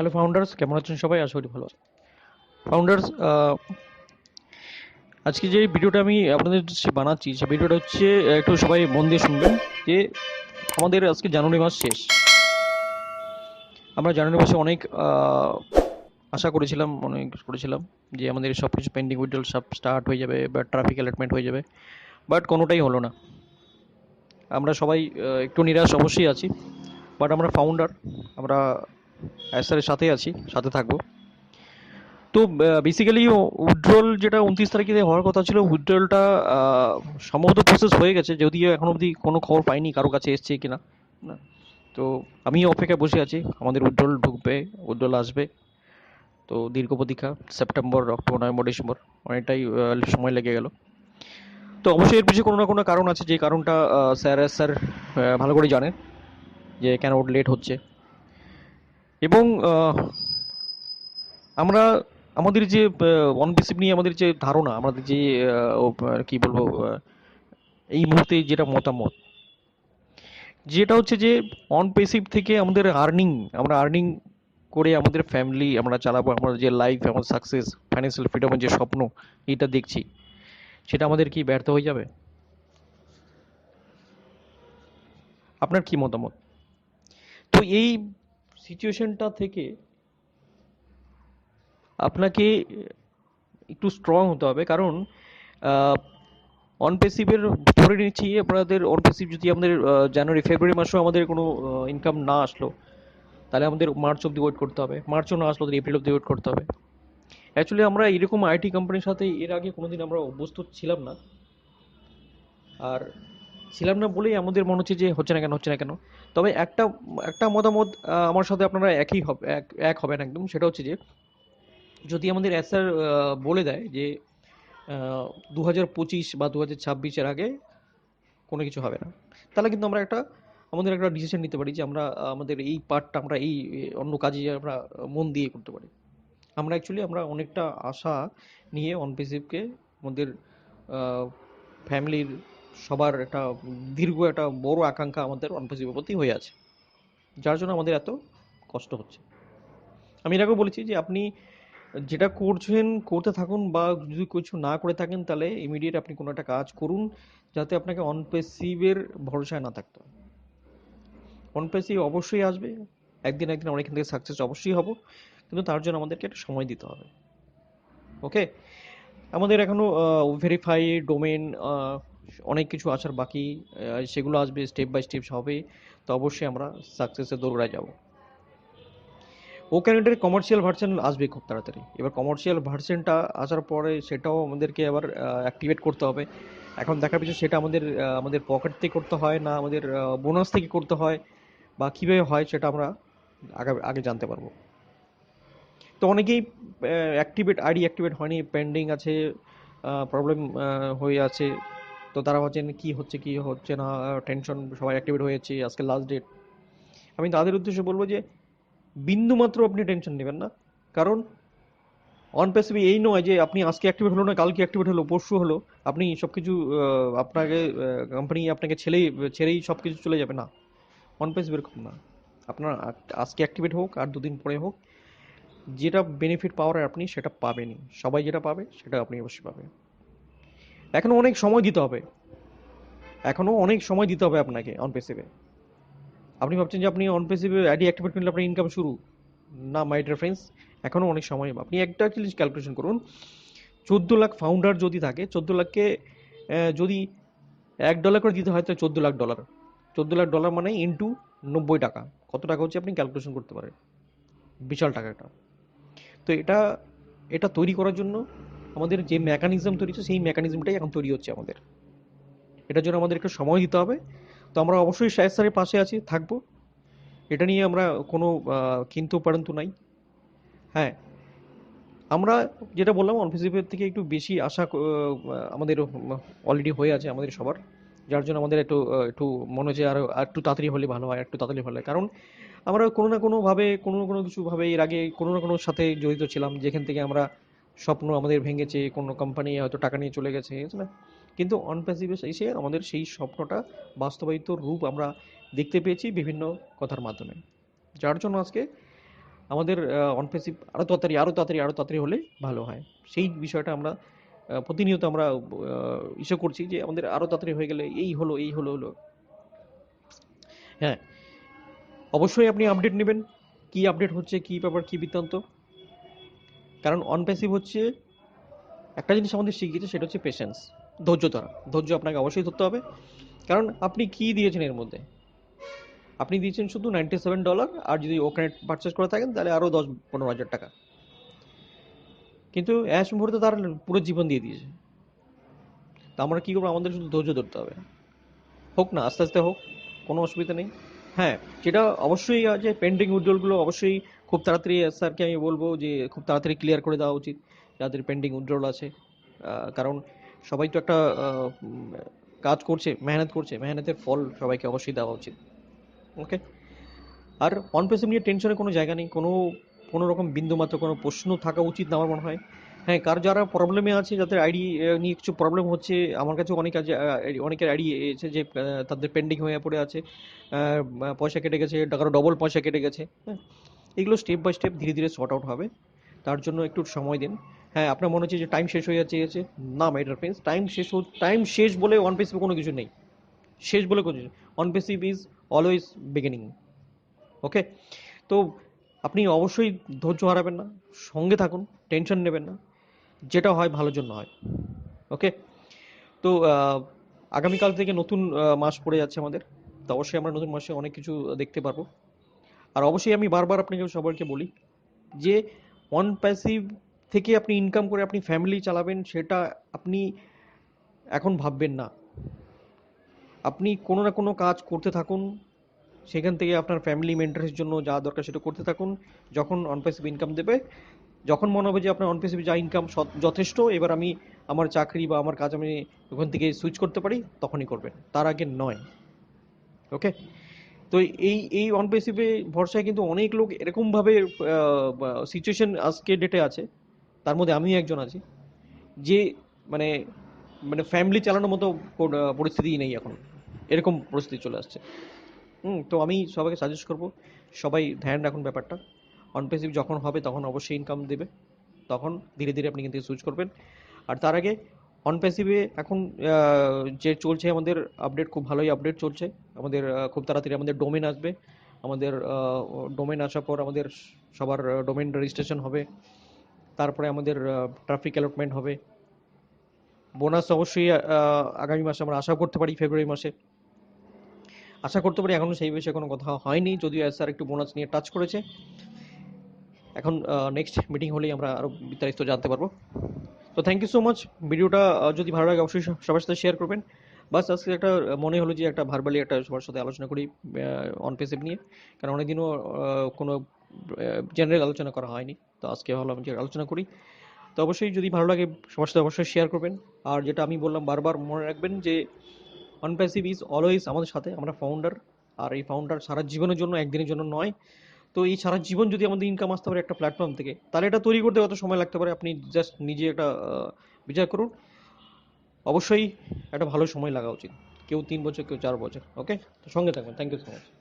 Hello founders কেমন আছেন সবাই? আশা করি ভালো ফাউন্ডার্স আজকে যে ভিডিওটা আমি আপনাদের বানাচ্ছি, সে ভিডিওটা হচ্ছে একটু সবাই মন দিয়ে শুনবেন যে আমাদের আজকে জানুয়ারি মাস শেষ। আমরা জানুয়ারি মাসে অনেক আশা করেছিলাম, অনেক করেছিলাম যে আমাদের সব কিছু পেন্ডিং উইড্রল সব স্টার্ট হয়ে যাবে বা ট্রাফিক অ্যালার্টমেন্ট হয়ে যাবে বাট কোনোটাই হলো না। আমরা সবাই একটু নিরাশ অবশ্যই আছি বাট আমরা ফাউন্ডার আমরা অ্যাসারের সাথে আছি, সাথে থাকব। তো বেসিক্যালি উইথড্রল যেটা উনত্রিশ তারিখে হওয়ার কথা ছিল উইড্রলটা সম্ভবত প্রসেস হয়ে গেছে, যদিও এখন অবধি কোনো খবর পাইনি কারও কাছে এসছে কিনা। না, তো আমি অপেক্ষায় বসে আছি, আমাদের উজ্জ্বল ঢুকবে উজ্জ্বল আসবে। তো দীর্ঘ প্রতীক্ষা সেপ্টেম্বর অক্টোবর নভেম্বর ডিসেম্বর অনেকটাই সময় লেগে গেল। তো অবশ্যই এর পিছনে কোনো না কোনো কারণ আছে, যে কারণটা স্যার স্যার ভালো করে জানেন, যে কেন লেট হচ্ছে। এবং আমরা আমাদের যে অন বেসিক নিয়ে আমাদের যে ধারণা, আমাদের যে কি বলব এই মুহূর্তে যেটা মতামত, যেটা হচ্ছে যে অন পেসিভ থেকে আমাদের আর্নিং আমরা আর্নিং করে আমাদের ফ্যামিলি আমরা চালাবো আমাদের যে লাইফ আমাদের সাকসেস ফাইন্যান্সিয়াল ফ্রিডমের যে স্বপ্ন, এটা দেখছি, সেটা আমাদের কি ব্যর্থ হয়ে যাবে? আপনার কি মতামত? তো এই সিচুয়েশনটা থেকে আপনাকে একটু স্ট্রং হতে হবে। কারণ অনপেসিভের ধরে নিচ্ছি, আপনাদের অনপেসিভ যদি আমাদের জানুয়ারি, ফেব্রুয়ারি মাসেও আমাদের কোনো ইনকাম না আসলো, তাহলে আমাদের মার্চ অব্দি ওয়েট করতে হবে। মার্চও না আসলো এপ্রিল অব্দি ওয়েট করতে হবে। অ্যাকচুয়ালি আমরা এরকম আইটি কোম্পানির সাথে এর আগে কোনোদিন আমরা অভ্যস্ত ছিলাম না। আর ছিলাম না বলেই আমাদের মনে হচ্ছে যে হচ্ছে না কেন, হচ্ছে না কেন। তবে একটা একটা মতামত আমার সাথে আপনারা একই হবে, এক হবেন একদম, সেটা হচ্ছে যে, যদি আমাদের অ্যাসার বলে দেয় যে দু বা দু হাজার আগে কোনো কিছু হবে না, তাহলে কিন্তু আমরা একটা, আমাদের একটা ডিসিশন নিতে পারি যে আমরা, আমাদের এই পার্টটা আমরা এই, অন্য কাজে আমরা মন দিয়ে করতে পারি। আমরা অ্যাকচুয়ালি আমরা অনেকটা আশা নিয়ে অনপেসিভকে আমাদের ফ্যামিলির সবার একটা দীর্ঘ একটা বড় আকাঙ্ক্ষা আমাদের অনপেসিভের প্রতি হয়ে আছে। যার জন্য আমাদের এত কষ্ট হচ্ছে। আমি এর আগেও বলেছি যে আপনি যেটা করছেন, করতে থাকুন বা যদি কিছু না করে থাকেন, তাহলে ইমিডিয়েট আপনি কোনো একটা কাজ করুন যাতে আপনাকে অনপেসিভের ভরসায় না থাকতে হয়। অনপেসিভ অবশ্যই আসবে। একদিন একদিন আমরা এখান থেকে সাকসেস অবশ্যই হব। কিন্তু তার জন্য আমাদেরকে একটা সময় দিতে হবে। ওকে আমাদের এখনও ভেরিফাই ডোমেন অনেক কিছু আসার বাকি সেগুলো আসবে স্টেপ বাই স্টেপ হবে, তো অবশ্যই আমরা সাকসেসের দৌড়ায় যাব। ও ক্যানেডের কমার্শিয়াল ভার্সন আসবে খুব তাড়াতাড়ি। এবার কমার্শিয়াল ভার্সনটা আসার পরে সেটাও আমাদেরকে আবার অ্যাক্টিভেট করতে হবে। এখন দেখার বিষয় সেটা আমাদের আমাদের পকেট থেকে করতে হয় না আমাদের বোনাস থেকে করতে হয় বা কীভাবে হয় সেটা আমরা আগে আগে জানতে পারব। তো অনেকেই অ্যাক্টিভেট আইডি অ্যাক্টিভেট হয়নি পেন্ডিং আছে প্রবলেম হয়ে আছে। তো তারা ভাবছেন কি হচ্ছে কি হচ্ছে না টেনশন সবাই অ্যাক্টিভেট হয়েছে, আজকে লাস্ট ডেট আমি তাদের উদ্দেশ্যে বলব যে, বিন্দু মাত্র আপনি টেনশন নেবেন না। কারণ অন প্যাসিভি এই নয় যে, আপনি আজকে অ্যাক্টিভেট হলো না, কালকে অ্যাক্টিভেট হলো, পরশু হলো, আপনি সব কিছু আপনাকে কোম্পানি আপনাকে ছেলেই, ছেড়েই সব কিছু চলে যাবে। না অন প্যাসিভ এরকম না। আপনার আজকে অ্যাক্টিভেট হোক, আর দুদিন পরে হোক, যেটা বেনিফিট পাওয়ার আপনি সেটা পাবেনই। সবাই যেটা পাবে, সেটা আপনি অবশ্যই পাবেন। এখনও অনেক সময় দিতে হবে। এখনও অনেক সময় দিতে হবে আপনাকে অন পেসিভে আপনি ভাবছেন যে আপনি অন পেসিভে আইডি অ্যাক্টিভেট করলে আপনার ইনকাম শুরু? না মাই ডিয়ার ফ্রেন্ডস এখনও অনেক সময় আপনি একটা জিনিস ক্যালকুলেশন করুন। চোদ্দ লাখ ফাউন্ডার যদি থাকে, চোদ্দ লাখকে যদি এক ডলার করে দিতে হয় তো চোদ্দ লাখ ডলার চোদ্দ লাখ ডলার মানে ইন্টু নব্বই টাকা। কত টাকা হচ্ছে আপনি ক্যালকুলেশন করতে পারেন? বিশাল টাকা এটা। তো এটা এটা তৈরি করার জন্য আমাদের যে মেকানিজম তৈরি হচ্ছে, সেই মেকানিজমটাই এখন তৈরি হচ্ছে আমাদের। এটার জন্য আমাদের একটু সময় দিতে হবে। তো আমরা অবশ্যই শাহেদ স্যারের পাশে আছি, থাকব। এটা নিয়ে আমরা কোনো কিন্তু পরন্তু নাই। হ্যাঁ আমরা যেটা বললাম অনফিসিভের থেকে একটু বেশি আশা আমাদের অলরেডি হয়ে আছে আমাদের সবার। যার জন্য আমাদের একটু একটু মনে হচ্ছে আরও, আর একটু তাড়াতাড়ি হলে ভালো হয় একটু তাড়াতাড়ি ভালো হয় কারণ আমরা কোনো না কোনোভাবে, কোনো না কোনো কিছুভাবে এর আগে কোনো না কোনো সাথে জড়িত ছিলাম, যেখান থেকে আমরা স্বপ্ন আমাদের ভেঙেছে, কোনো কোম্পানি হয়তো টাকা নিয়ে চলে গেছে না কিন্তু অনপ্যাসিভে এসে আমাদের সেই স্বপ্নটা বাস্তবায়িত রূপ আমরা দেখতে পেয়েছি বিভিন্ন কথার মাধ্যমে। যার জন্য আজকে আমাদের অনপেসিভ আরও তাড়াতাড়ি আরও তাড়াতাড়ি আরও তাড়াতাড়ি হলে ভালো হয়। সেই বিষয়টা আমরা প্রতিনিয়ত আমরা ইসে করছি যে আমাদের আরও তাড়াতাড়ি হয়ে গেলে এই হলো এই হলো হলো। হ্যাঁ অবশ্যই আপনি আপডেট নেবেন। কি আপডেট হচ্ছে, কি ব্যাপার, কি বৃত্তান্ত? কারণ অনপ্যাসিভ হচ্ছে একটা জিনিস আমাদের শিখিয়েছে, সেটা হচ্ছে পেশেন্স ধৈর্য ধরা। ধৈর্য আপনাকে অবশ্যই ধরতে হবে। কারণ আপনি কি দিয়েছেন এর মধ্যে? আপনি দিয়েছেন শুধু নাইনটি সেভেন ডলার আর যদি ওখানে পারচেস করে থাকেন, তাহলে আরও দশ, পনেরো হাজার টাকা। কিন্তু অ্যাশ মুহূর্তে তার পুরো জীবন দিয়ে দিয়েছে। তা আমরা কী করব? আমাদের শুধু ধৈর্য ধরতে হবে। হোক না, আস্তে আস্তে হোক, কোনো অসুবিধা নেই। হ্যাঁ যেটা অবশ্যই আছে পেন্ডিং উইড্রলগুলো অবশ্যই খুব তাড়াতাড়ি স্যারকে আমি বলব যে খুব তাড়াতাড়ি ক্লিয়ার করে দেওয়া উচিত, যাদের পেন্ডিং উইড্রল আছে। কারণ সবাই তো একটা কাজ করছে, মেহনত করছে, মেহনতের ফল সবাইকে অবশ্যই দেওয়া উচিত। ওকে আর অন পেসিভ নিয়ে টেনশনের কোনো জায়গা নেই, কোনো কোনো রকম বিন্দুমাত্র কোনো প্রশ্ন থাকা উচিত না আমার মনে হয়। হ্যাঁ কার যারা প্রবলেমে আছে, যাদের আইডি নিয়ে কিছু প্রবলেম হচ্ছে, আমার কাছে অনেক আছে অনেকের আইডি এসে যে তাদের পেন্ডিং হয়ে পড়ে আছে পয়সা কেটে গেছে কারও ডবল পয়সা কেটে গেছে হ্যাঁ। এগুলো স্টেপ বাই স্টেপ ধীরে ধীরে সর্ট আউট হবে। তার জন্য একটু সময় দিন। হ্যাঁ আপনার মনে হচ্ছে যে টাইম শেষ হয়ে যাচ্ছে গেছে না মাইটার ফ্রেন্ডস টাইম শেষ টাইম শেষ বলে ওয়ান পেসিভ কোনো কিছু নেই। শেষ বলে কোনো কিছু one passive is always beginning okay তো আপনি অবশ্যই ধৈর্য হারাবেন না, সঙ্গে থাকুন টেনশন নেবেন না। যেটা হয়, ভালোর জন্য হয় ওকে তো আগামীকাল থেকে নতুন মাস পড়ে যাচ্ছে আমাদের। তো অবশ্যই আমরা নতুন মাসে অনেক কিছু দেখতে পারব। আর অবশ্যই আমি বারবার আপনাকে সবাইকে বলি যে অন প্যাসিভ থেকে আপনি ইনকাম করে আপনি ফ্যামিলি চালাবেন, সেটা আপনি এখন ভাববেন না। আপনি কোনো না কোনো কাজ করতে থাকুন, সেখান থেকে আপনার ফ্যামিলি মেন্টারের জন্য যা দরকার সেটা করতে থাকুন, যখন অনপ্যাসিভ ইনকাম দেবে, যখন মনে হবে যে আপনার অনপ্যাসিভ যা ইনকাম যথেষ্ট, এবার আমি আমার চাকরি বা আমার কাজ আমি ওখান থেকে সুইচ করতে পারি, তখনই করবেন, তার আগে নয়। ওকে তো এই এই অনপ্যাসিভে ভরসায় কিন্তু অনেক লোক এরকমভাবে সিচুয়েশন আজকে ডেটে আছে। তার মধ্যে আমিও একজন আছি। যে মানে মানে ফ্যামিলি চালানোর মতো পরিস্থিতিই নেই এখন। এরকম পরিস্থিতি চলে আসছে। হুম, তো আমি সবাইকে সাজেস্ট করব, সবাই ধ্যান রাখুন ব্যাপারটা। অনপেসিভ যখন হবে তখন অবশ্যই ইনকাম দেবে। তখন ধীরে ধীরে আপনি কিন্তু সুইচ করবেন। আর তার আগে অনপেসিভে এখন যে চলছে আমাদের আপডেট খুব ভালোই আপডেট চলছে। আমাদের খুব তাড়াতাড়ি আমাদের ডোমেন আসবে। আমাদের ডোমেন আসার পর আমাদের সবার ডোমেন রেজিস্ট্রেশন হবে। তারপরে আমাদের ট্রাফিক অ্যালটমেন্ট হবে। বোনাস অবশ্যই আগামী মাসে আমরা আশা করতে পারি ফেব্রুয়ারি মাসে। আশা করতে পারি এখনও সেই বিষয়ে কোনো কথা হয়নি। যদিও স্যার একটু বোনাস নিয়ে টাচ করেছে। এখন নেক্সট মিটিং হলেই আমরা আরও বিস্তারিত জানতে পারব। তো থ্যাংক ইউ সো মাচ ভিডিওটা যদি ভালো লাগে অবশ্যই সবার সাথে শেয়ার করবেন। বাস, আজকে একটা মনে হলো যে একটা ভার্বালি একটা সবার সাথে আলোচনা করি অন পেসিভ নিয়ে। কারণ অনেকদিনও কোনো জেনারেল আলোচনা করা হয়নি। তো আজকে ভাবলাম যে আলোচনা করি। তো অবশ্যই যদি ভালো লাগে, সবার সাথে অবশ্যই শেয়ার করবেন। আর যেটা আমি বললাম, বারবার মনে রাখবেন যে অনপ্যাসিভ ইজ অলওয়েজ আমাদের সাথে, আমরা ফাউন্ডার আর এই ফাউন্ডার সারা জীবনের জন্য, একদিনের জন্য নয়। তো এই সারা জীবন যদি আমাদের ইনকাম আসতে পারে একটা প্ল্যাটফর্ম থেকে, তাহলে এটা তৈরি করতে কত সময় লাগতে পারে? আপনি জাস্ট নিজে একটা বিচার করুন। অবশ্যই একটা ভালো সময় লাগা উচিত। কেউ তিন বছর, কেউ চার বছর ওকে তো সঙ্গে থাকবেন। Thank you so much